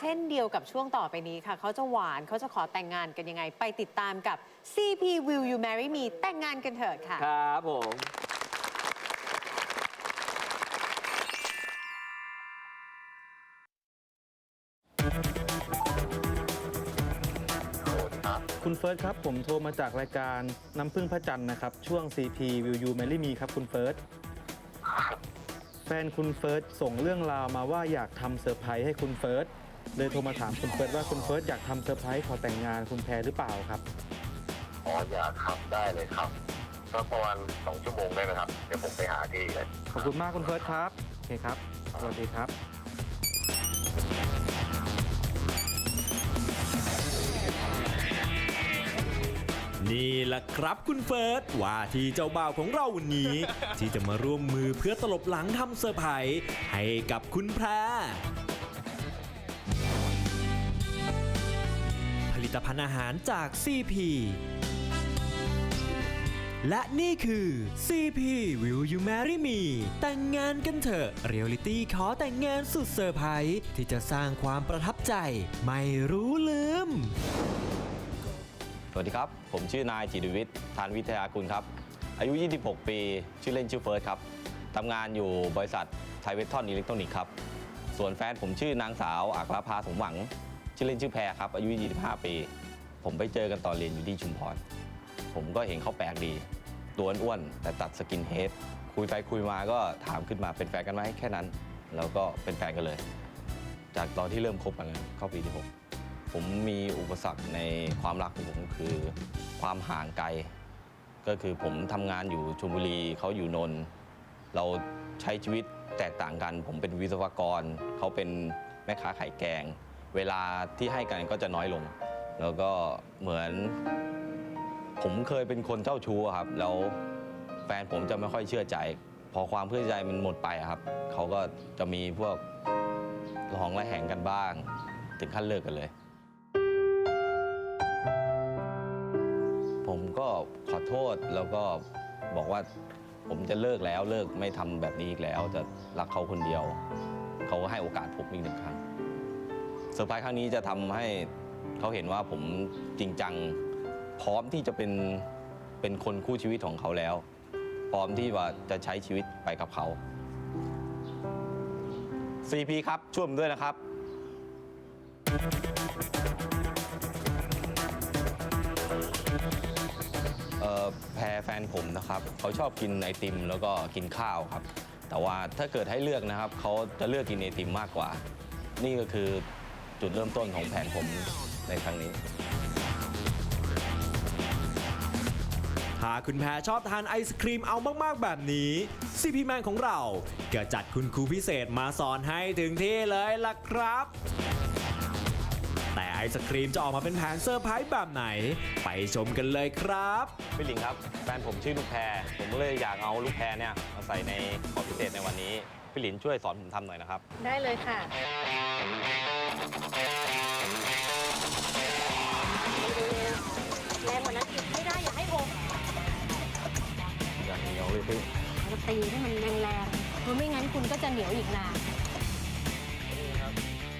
เช่นเดียวกับช่วงต่อไปนี้ค่ะ เขาจะหวานเขาจะขอแต่งงานกันยังไง ไปติดตามกับ CP Will You Marry Me แต่งงานกันเถิดค่ะ ครับผม คุณเฟิร์สครับ ผมโทรมาจากรายการน้ำพึ่งพระจันทร์นะครับ ช่วง CP Will You Marry Me ครับคุณเฟิร์ส แฟนคุณเฟิร์สส่งเรื่องราวมาว่าอยากทำเซอร์ไพรส์ให้คุณเฟิร์ส เลยโทรมาถามคุณเฟิร์สว่าคุณเฟิร์สอยากทำเซอร์ไพรส์ขอแต่งงานคุณแพรหรือเปล่าครับ อ๋ออยากขับได้เลยครับก็ประมาณสองชั่วโมงได้ไหมครับ เดี๋ยวผมไปหาที่เลย ขอบคุณมากคุณเฟิร์สครับโอเคครับสวัสดีครับ นี่แหละครับคุณเฟิร์สว่าที่เจ้าบ่าวของเราวันนี้ ที่จะมาร่วมมือเพื่อตลบหลังทำเซอร์ไพรส์ให้กับคุณแพร ตภัณฑ์อาหารจาก CP และนี่คือ CP Will You Marry Me แต่งงานกันเถอะเรียลิตี้ขอแต่งงานสุดเซอร์ไพรส์ที่จะสร้างความประทับใจ ไม่รู้ลืม สวัสดีครับ ผมชื่อนายจิตรวิทย์ทานวิทยากุลครับ อายุ 26 ปี ชื่อเล่นชื่อเฟิร์สครับทำงานอยู่บริษัทไทยเวททอนอิเล็กทรอนิกส์ครับ ส่วนแฟนผมชื่อนางสาวอัครภาสมหวัง ชื่อเล่นชื่อแพรครับ อายุ 25 ปี ผมไปเจอกันตอนเรียนอยู่ที่ชุมพร ผมก็เห็นเขาแปลกดี ตัวอ้วนแต่ตัดสกินเฮดคุยไปคุยมาก็ถามขึ้นมาเป็นแฟนกันไหมแค่นั้น แล้วก็เป็นแฟนกันเลย จากตอนที่เริ่มคบกันเข้าปีที่หกผมมีอุปสรรคในความรักของผมคือความห่างไกล ก็คือผมทำงานอยู่ชลบุรีเขาอยู่นนท์เราใช้ชีวิตแตกต่างกัน ผมเป็นวิศวกรเขาเป็นแม่ค้าขายแกง เวลาที่ให้กันก็จะน้อยลง แล้วก็เหมือน ผมเคยเป็นคนเจ้าชู้อะครับ แล้วแฟนผมจะไม่ค่อยเชื่อใจ พอความเชื่อใจมันหมดไปอะครับ เขาก็จะมีพวกระหองระแหงกันบ้าง ถึงขั้นเลิกกันเลย ผมก็ขอโทษแล้วก็บอกว่าผมจะเลิกแล้วเลิกไม่ทำแบบนี้อีกแล้ว จะรักเขาคนเดียว เขาก็ให้โอกาสผมอีกหนึ่งครั้ง อร์ไพรส์ครั้งนี้จะทำให้เขาเห็นว่าผมจริงจัง พร้อมที่จะเป็นเป็นคนคู่ชีวิตของเขาแล้ว พร้อมที่ว่าจะใช้ชีวิตไปกับเขา CP ครับช่วยผมด้วยนะครับแพรแฟนผมนะครับเขาชอบกินไอติมแล้วก็กินข้าวครับ แต่ว่าถ้าเกิดให้เลือกนะครับเขาจะเลือกกินไอติมมากกว่า นี่ก็คือ จุดเริ่มต้นของแผนผมในครั้งนี้ ถ้าคุณแพรชอบทานไอศครีมเอามากๆแบบนี้ซีพีแมนของเราก็จัดคุณครูพิเศษมาสอนให้ถึงที่เลยล่ะครับ แต่ไอศครีมจะออกมาเป็นแผนเซอร์ไพรส์แบบไหน ไปชมกันเลยครับ พี่หลิงครับ แฟนผมชื่อลูกแพรผมก็เลยอยากเอาลูกแพรเนี่ยมาใส่ในของพิเศษในวันนี้ พี่หลินช่วยสอนผมทำหน่อยนะครับ ได้เลยค่ะ แรงกว่านั้นอีกไม่ได้อย่าให้ผมอย่างเหนียวเลยพี่เราตีให้มันแรงๆเพราะไม่งั้นคุณก็จะเหนียวอีกนาน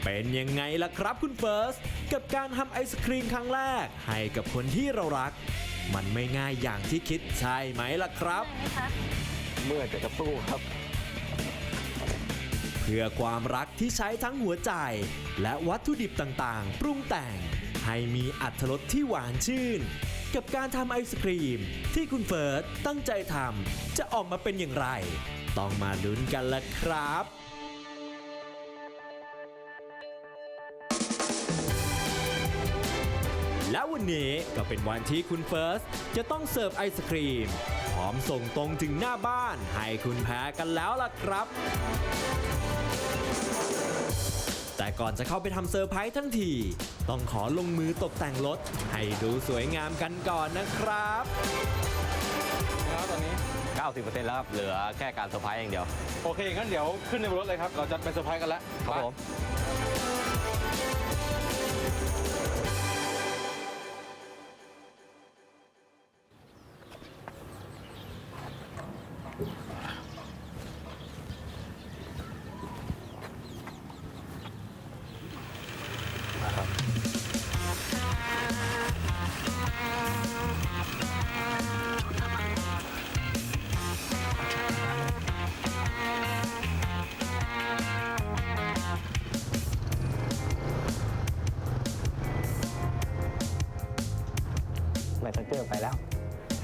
เป็นยังไงล่ะครับคุณเฟิร์ส กับการทำไอศครีมครั้งแรก ให้กับคนที่เรารัก มันไม่ง่ายอย่างที่คิดใช่ไหมล่ะครับเมื่อจะกระสู้ครับเพื่อความรักที่ใช้ทั้งหัวใจ และวัตถุดิบต่างๆ ปรุงแต่ง ให้มีอัตรสที่หวานชื่น กับการทำไอศครีม ที่คุณเฟิร์สตั้งใจทำจะออกมาเป็นอย่างไร ต้องมาลุ้นกันละครับและวันนี้ก็เป็นวันที่คุณเฟิร์สจะต้องเสิร์ฟไอศครีม พร้อมส่งตรงถึงหน้าบ้านให้คุณแพ้กันแล้วล่ะครับ แต่ก่อนจะเข้าไปทำเซอร์ไพรส์ทั้งที ต้องขอลงมือตกแต่งรถ ให้ดูสวยงามกันก่อนนะครับแล้วตอนนี้90%แล้วครับ เหลือแค่การเซอร์ไพรส์อย่างเดียว โอเคงั้นเดี๋ยวขึ้นในบนรถเลยครับ เราจะไปเซอร์ไพรส์กันแล้วครับผมค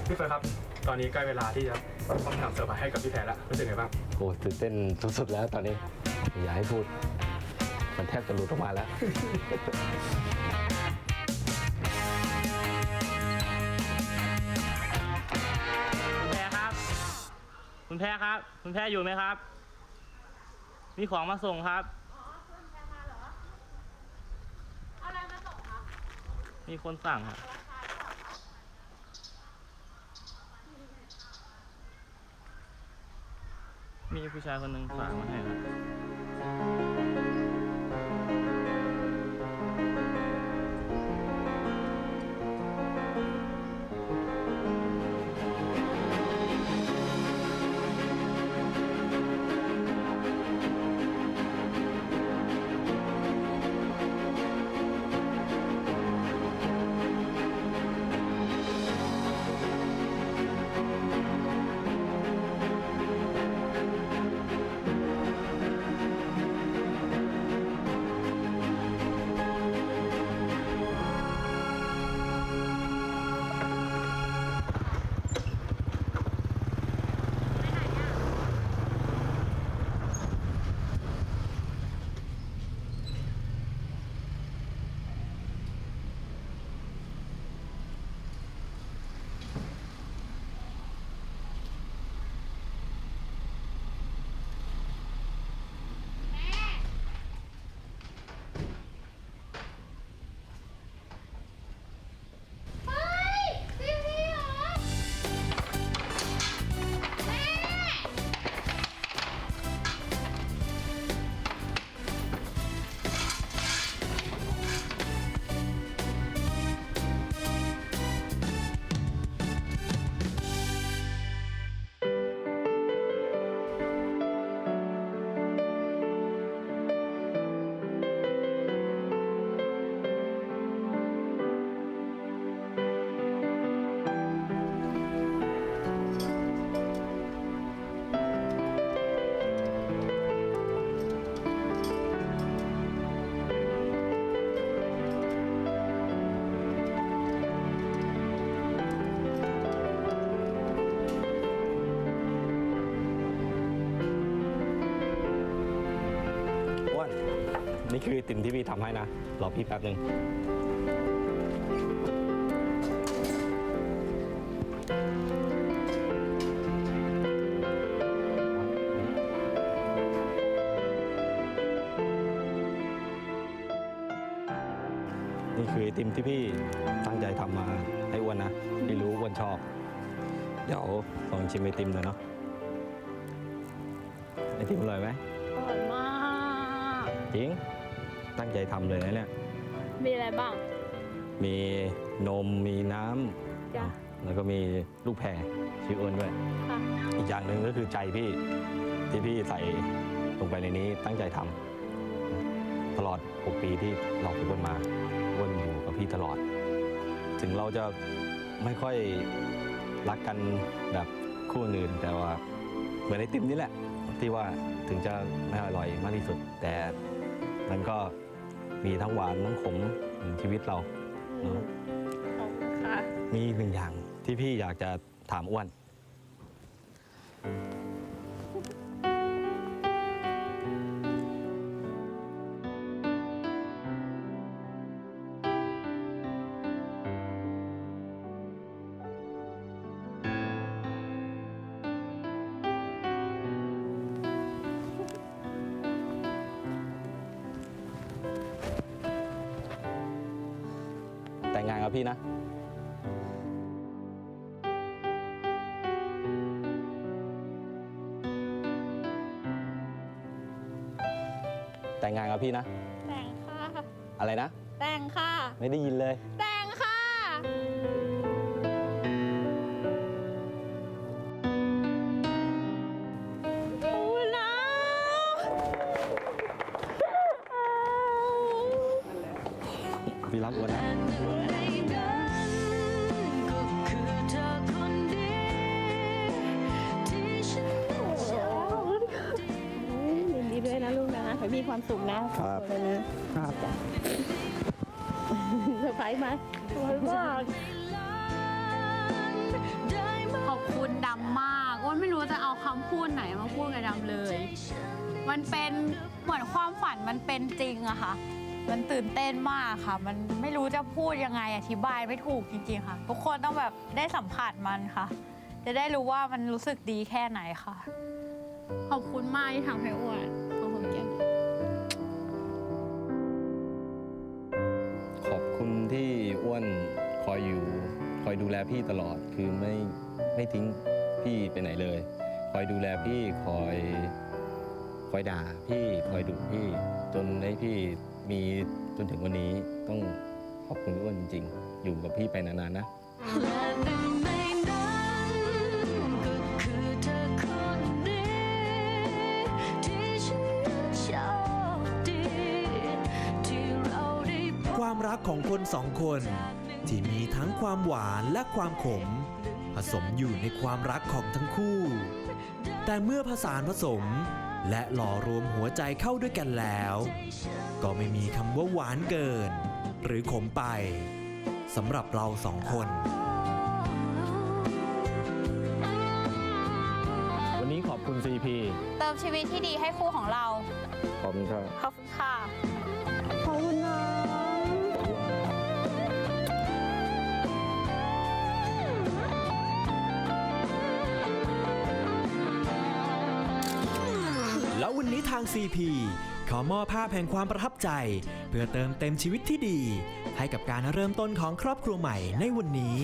พี่เฟิร์สครับ ตอนนี้ใกล้เวลาที่จะต้องทำเซอร์ไพรส์ให้กับพี่แพรแล้วรู้สึกไงบ้างโอ้ตื่นเต้นสุดๆแล้วตอนนี้ อย่าให้พูด มันแทบจะหลุดออกมาแล้ว คุณแพรครับ คุณแพรครับ คุณแพรอยู่ไหมครับ มีของมาส่งครับอะไรมาส่งคะมีคนสั่งครับ มีผู้ชายคนหนึ่งฝากมาให้ครับ นี่คือไอติมที่พี่ทำให้นะ รอพี่แป๊บหนึ่งนี่คือไอติมที่พี่ตั้งใจทำมาให้อ้วนนะพี่รู้อ้วนชอบ เดี๋ยวลองชิมไอติมหน่อยเนาะไอติมอร่อยไหมอร่อยมาก จริง ตั้งใจทำเลยนะเนี่ย มีอะไรบ้าง มีนมมีน้จ้ะำแล้วก็มีลูกแพรชื่ออ้วนด้วย ค่ะ อีกอย่างหนึ่งก็คือใจพี่ที่พี่ใส่ลงไปในนี้ตั้งใจทำตลอด 6 ปีที่เราพี่อ้วนมาอ้วนอยู่กับพี่ตลอด ถึงเราจะไม่ค่อยรักกันแบบคู่อื่น แต่ว่าเหมือนไอติมนี่แหละ ที่ว่าถึงจะไม่อร่อยมากที่สุด แต่มันก็ มีทั้งหวานทั้งขมเหมือนชีวิตเราเนอะขอบคุณค่ะ มีอีกหนึ่งอย่างที่พี่อยากจะถามอ้วน แต่งงานกับพี่นะ แต่งงานกับพี่นะ แต่งค่ะ อะไรนะ แต่งค่ะ ไม่ได้ยินเลย แต่ พี่รักอ้วนนะยินดีด้วยนะลูกนะขอให้มีความสุขนะครับนะครับจ้ะเซอร์ไพรส์ไหมสวยมากอบคุณดำมากอ้วนไม่รู้จะเอาคำพูดไหนมาพูดกับดำเลย มันเป็นเหมือนความฝันมันเป็นจริงอะค่ะ มันตื่นเต้นมากค่ะ มันไม่รู้จะพูดยังไงอธิบายไม่ถูกจริงๆค่ะ ทุกคนต้องแบบได้สัมผัสมันค่ะ จะได้รู้ว่ามันรู้สึกดีแค่ไหนค่ะ ขอบคุณมากที่ทำให้อ้วนขอบคุณเก่งขอบคุณที่อ้วนคอยอยู่ คอยดูแลพี่ตลอดคือไม่ไม่ทิ้งพี่ไปไหนเลย คอยดูแลพี่คอย คอยด่าพี่คอยดุพี่จนให้พี่ มีจนถึงวันนี้ต้องขอบคุณพี่อ้วนจริง ๆ อยู่กับพี่ไปนานๆนะ และหนึ่งในนั้นก็คือเธอคนนี้ ที่ฉันนั้นโชคดี ที่เราได้พบ ความรักของคนสองคน ที่มีทั้งความหวานและความขม ผสมอยู่ในความรักของทั้งคู่ แต่เมื่อผสานผสม และหล่อรวมหัวใจเข้าด้วยกันแล้ว ก็ไม่มีคำว่าหวานเกิน หรือขมไปสำหรับเราสองคน วันนี้ขอบคุณ CP เติมชีวิตที่ดีให้คู่ของเรา ขอบคุณครับ ขอบคุณค่ะ ขอบคุณ ทาง CP ขอมอบภาพแห่งความประทับใจ เพื่อเติมเต็มชีวิตที่ดี ให้กับการเริ่มต้นของครอบครัวใหม่ในวันนี้